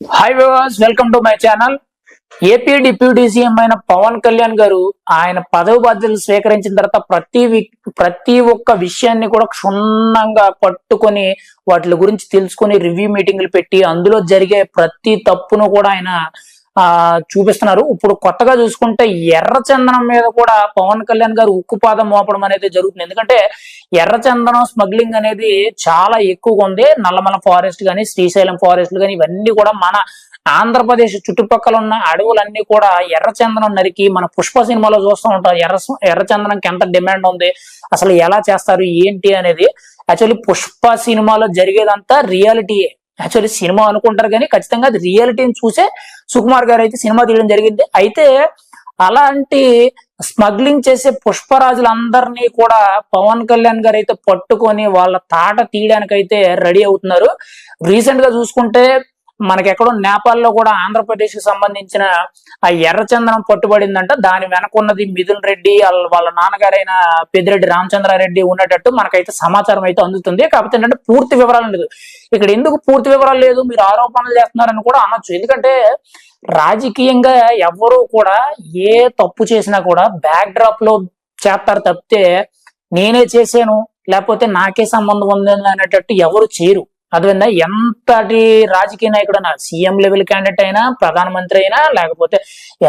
Hi viewers welcome to my channel AP deputy CM అయిన పవన్ కళ్యాణ్ గారు ఆయన పదవి బాధ్యతలు స్వీకరించిన తర్వాత ప్రతి వి- ప్రతి ఒక్క విషయాన్ని కూడా క్షుణ్ణంగా పట్టుకొని వాటి గురించి తెలుసుకొని రివ్యూ మీటింగ్లు పెట్టి అందులో జరిగే ప్రతి తప్పును కూడా ఆయన ఆ చూపిస్తున్నారు. ఇప్పుడు కొత్తగా చూసుకుంటే ఎర్ర చందనం మీద కూడా పవన్ కళ్యాణ్ గారు ఉక్కుపాదం మోపడం అనేది జరుగుతుంది. ఎందుకంటే ఎర్ర చందనం స్మగ్లింగ్ అనేది చాలా ఎక్కువగా ఉంది. నల్లమల ఫారెస్ట్ కానీ శ్రీశైలం ఫారెస్ట్ కానీ ఇవన్నీ కూడా మన ఆంధ్రప్రదేశ్ చుట్టుపక్కల ఉన్న అడవులన్నీ కూడా ఎర్రచందనం నరికి మన పుష్ప సినిమాలో చూస్తూ ఉంటాం. ఎర్ర ఎర్రచందనంకి ఎంత డిమాండ్ ఉంది? అసలు ఎలా చేస్తారు? ఏంటి అనేది యాక్చువల్లీ పుష్ప సినిమాలో జరిగేదంతా రియాలిటీయే. యాక్చువల్లీ సినిమా అనుకుంటారు కానీ ఖచ్చితంగా అది రియాలిటీని చూసే సుకుమార్ గారు అయితే సినిమా తీయడం జరిగింది. అయితే అలాంటి స్మగ్లింగ్ చేసే పుష్పరాజులందరినీ కూడా పవన్ కళ్యాణ్ గారు అయితే పట్టుకొని వాళ్ళ తాట తీయడానికైతే రెడీ అవుతున్నారు. రీసెంట్గా చూసుకుంటే మనకి ఎక్కడో నేపాల్లో కూడా ఆంధ్రప్రదేశ్కి సంబంధించిన ఆ ఎర్రచందనం పట్టుబడిందంట. దాని వెనక ఉన్నది మిథున్ రెడ్డి వాళ్ళ నాన్నగారైన పెద్దిరెడ్డి రామచంద్రారెడ్డి ఉన్నట్టు మనకైతే సమాచారం అయితే అందుతుంది. కాకపోతే ఏంటంటే పూర్తి వివరాలు లేదు. ఇక్కడ ఎందుకు పూర్తి వివరాలు లేదు? మీరు ఆరోపణలు చేస్తున్నారని కూడా అనొచ్చు. ఎందుకంటే రాజకీయంగా ఎవరు కూడా ఏ తప్పు చేసినా కూడా బ్యాక్ డ్రాప్లో చేస్తారు తప్పితే నేనే చేశాను లేకపోతే నాకే సంబంధం ఉంది అనేటట్టు ఎవరు చేయరు. అదేవిధంగా ఎంతటి రాజకీయ నాయకుడైనా సీఎం లెవెల్ క్యాండిడేట్ అయినా ప్రధానమంత్రి అయినా లేకపోతే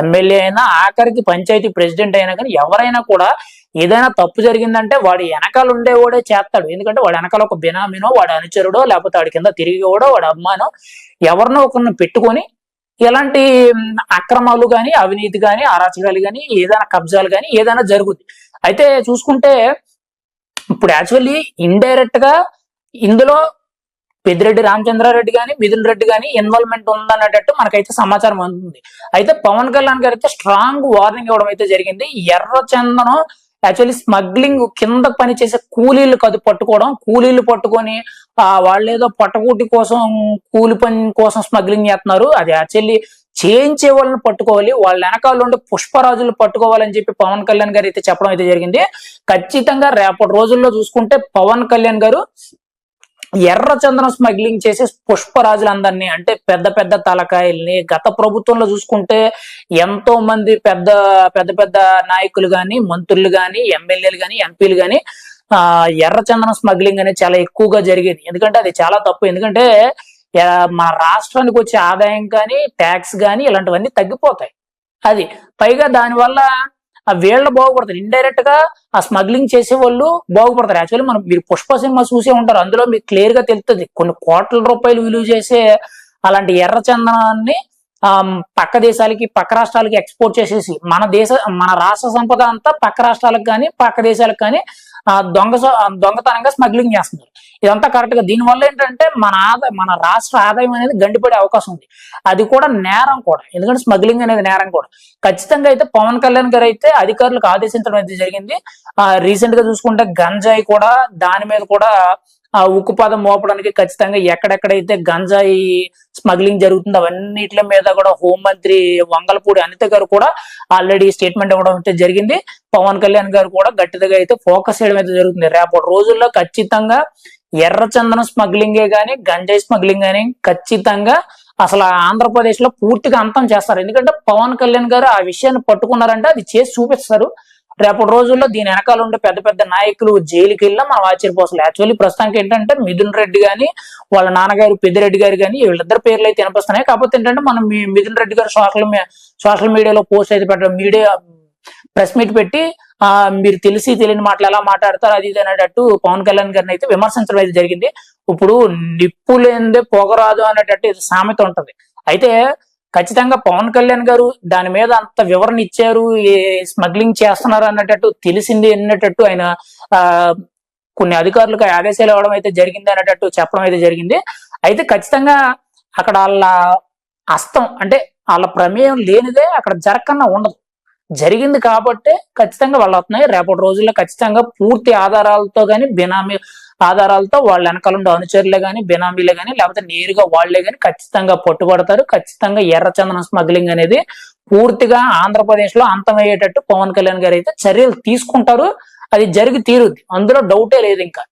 ఎమ్మెల్యే అయినా ఆఖరికి పంచాయతీ ప్రెసిడెంట్ అయినా కానీ ఎవరైనా కూడా ఏదైనా తప్పు జరిగిందంటే వాడి వెనకాల ఉండేవాడే చేస్తాడు. ఎందుకంటే వాడి వెనకాల ఒక బినామినో వాడి అనుచరుడో లేకపోతే వాడి కింద తిరిగేవాడో వాడి అమ్మానో ఎవరినో ఒకరిని పెట్టుకొని ఇలాంటి అక్రమాలు కానీ అవినీతి కానీ అరాచకాలు కానీ ఏదైనా కబ్జాలు కానీ ఏదైనా జరుగుద్ది. అయితే చూసుకుంటే ఇప్పుడు యాక్చువల్లీ ఇండైరెక్ట్గా ఇందులో పెద్దిరెడ్డి రామచంద్రారెడ్డి గాని మిథున్ రెడ్డి గాని ఇన్వాల్వ్మెంట్ ఉందనేటట్టు మనకైతే సమాచారం అందుతుంది అయితే పవన్ కళ్యాణ్ గారు అయితే స్ట్రాంగ్ వార్నింగ్ ఇవ్వడం అయితే జరిగింది. ఎర్ర చందనం యాక్చువల్లీ స్మగ్లింగ్ కింద పని చేసే కూలీలు కదు పట్టుకోవడం. కూలీలు పట్టుకొని ఆ వాళ్ళు ఏదో పట్టకూటి కోసం కూలి పని కోసం స్మగ్లింగ్ చేస్తున్నారు. అది యాక్చువల్లీ చేయించే వాళ్ళని పట్టుకోవాలి. వాళ్ళ వెనకాల ఉండే పుష్పరాజులు పట్టుకోవాలని చెప్పి పవన్ కళ్యాణ్ గారు అయితే చెప్పడం అయితే జరిగింది. ఖచ్చితంగా రేపటి రోజుల్లో చూసుకుంటే పవన్ కళ్యాణ్ గారు ఎర్ర చందనం స్మగ్లింగ్ చేసే పుష్పరాజులందరినీ అంటే పెద్ద పెద్ద తలకాయల్ని గత ప్రభుత్వంలో చూసుకుంటే ఎంతో మంది పెద్ద పెద్ద పెద్ద నాయకులు గాని మంత్రులు గాని ఎమ్మెల్యేలు గాని ఎంపీలు గాని ఆ ఎర్ర చందనం స్మగ్లింగ్ అనేది చాలా ఎక్కువగా జరిగేది. ఎందుకంటే అది చాలా తప్పు. ఎందుకంటే మన రాష్ట్రానికి వచ్చే ఆదాయం కానీ ట్యాక్స్ కానీ ఇలాంటివన్నీ తగ్గిపోతాయి. అది. పైగా దానివల్ల ఆ వీళ్ళు బాగుపడతారు. ఇండైరెక్ట్గా ఆ స్మగ్లింగ్ చేసే వాళ్ళు బాగుపడతారు. యాక్చువల్లీ మనం మీరు పుష్ప సినిమా చూసే ఉంటారు. అందులో మీకు క్లియర్గా తెలుస్తుంది. కొన్ని కోట్ల రూపాయలు విలువ చేసే అలాంటి ఎర్ర చందనాన్ని ఆ, పక్క దేశాలకి పక్క రాష్ట్రాలకి ఎక్స్పోర్ట్ చేసేసి మన దేశ మన రాష్ట్ర సంపద అంతా పక్క రాష్ట్రాలకు కానీ పక్క దేశాలకు కానీ దొంగ దొంగతనంగా స్మగ్లింగ్ చేస్తున్నారు. ఇదంతా కరెక్ట్గా దీనివల్ల ఏంటంటే మన ఆదాయం మన రాష్ట్ర ఆదాయం అనేది గండిపడే అవకాశం ఉంది. అది కూడా నేరం కూడా. ఎందుకంటే స్మగ్లింగ్ అనేది నేరం కూడా. ఖచ్చితంగా అయితే పవన్ కళ్యాణ్ గారు అయితే అధికారులకు ఆదేశించడం అయితే జరిగింది. ఆ రీసెంట్గా చూసుకుంటే గంజాయి కూడా దాని మీద కూడా ఆ ఉక్కు పదం మోపడానికి ఖచ్చితంగా ఎక్కడెక్కడైతే గంజాయి స్మగ్లింగ్ జరుగుతుంది అవన్నిటి మీద కూడా హోంమంత్రి వంగలపూడి అనిత గారు కూడా ఆల్రెడీ స్టేట్మెంట్ ఇవ్వడం అయితే జరిగింది. పవన్ కళ్యాణ్ గారు కూడా గట్టిగా అయితే ఫోకస్ చేయడం అయితే జరుగుతుంది. రేపటి రోజుల్లో ఖచ్చితంగా ఎర్రచందనం స్మగ్లింగే గాని గంజాయి స్మగ్లింగ్ గాని ఖచ్చితంగా అసలు ఆంధ్రప్రదేశ్లో పూర్తిగా అంతం చేస్తారు. ఎందుకంటే పవన్ కళ్యాణ్ గారు ఆ విషయాన్ని పట్టుకున్నారంటే అది చేసి చూపిస్తారు. రేపటి రోజుల్లో దీని వెనకాల ఉండే పెద్ద పెద్ద నాయకులు జైలుకి వెళ్ళినా మనం ఆశ్చర్యపోసలు యాక్చువల్లీ ప్రస్తుతానికి ఏంటంటే మిథున్ రెడ్డి గాని వాళ్ళ నాన్నగారు పెద్దిరెడ్డి గారు కానీ వీళ్ళిద్దరు పేర్లు అయితే వినిపిస్తున్నాయి. కాకపోతే ఏంటంటే మనం మీ- మిథున్ రెడ్డి గారు సోషల్ సోషల్ మీడియాలో పోస్ట్ అయితే పెట్టడం మీడియా ప్రెస్ మీట్ పెట్టి ఆ మీరు తెలిసి తెలియని మాటలు ఎలా మాట్లాడతారు అది ఇది అనేటట్టు పవన్ కళ్యాణ్ గారిని అయితే విమర్శించడం అయితే జరిగింది. ఇప్పుడు నిప్పు లేనిదే పొగరాదు అనేటట్టు ఇది సామెత ఉంటది. అయితే ఖచ్చితంగా పవన్ కళ్యాణ్ గారు దాని మీద అంత వివరణ ఇచ్చారు ఏ స్మగ్లింగ్ చేస్తున్నారు అన్నట్టు తెలిసింది అన్నట్టు ఆయన ఆ కొన్ని అధికారులకు ఆదేశాలు ఇవ్వడం అయితే జరిగింది అనేటట్టు చెప్పడం అయితే జరిగింది. అయితే ఖచ్చితంగా అక్కడ వాళ్ళ అస్తం అంటే వాళ్ళ ప్రమేయం లేనిదే అక్కడ జరగకన్నా ఉండదు. జరిగింది కాబట్టి ఖచ్చితంగా వాళ్ళు వస్తున్నాయి. రేపటి రోజుల్లో ఖచ్చితంగా పూర్తి ఆధారాలతో కానీ బినామీ ఆధారాలతో వాళ్ళ వెనకాల ఉండే అనుచరులే గాని బినామీలే గాని లేకపోతే నేరుగా వాళ్ళే గాని ఖచ్చితంగా పట్టుబడతారు. ఖచ్చితంగా ఎర్రచందనం స్మగ్లింగ్ అనేది పూర్తిగా ఆంధ్రప్రదేశ్లో అంతమయ్యేటట్టు పవన్ కళ్యాణ్ గారు అయితే చర్యలు తీసుకుంటారు. అది జరిగి తీరుద్ది. అందులో డౌటే లేదు ఇంకా.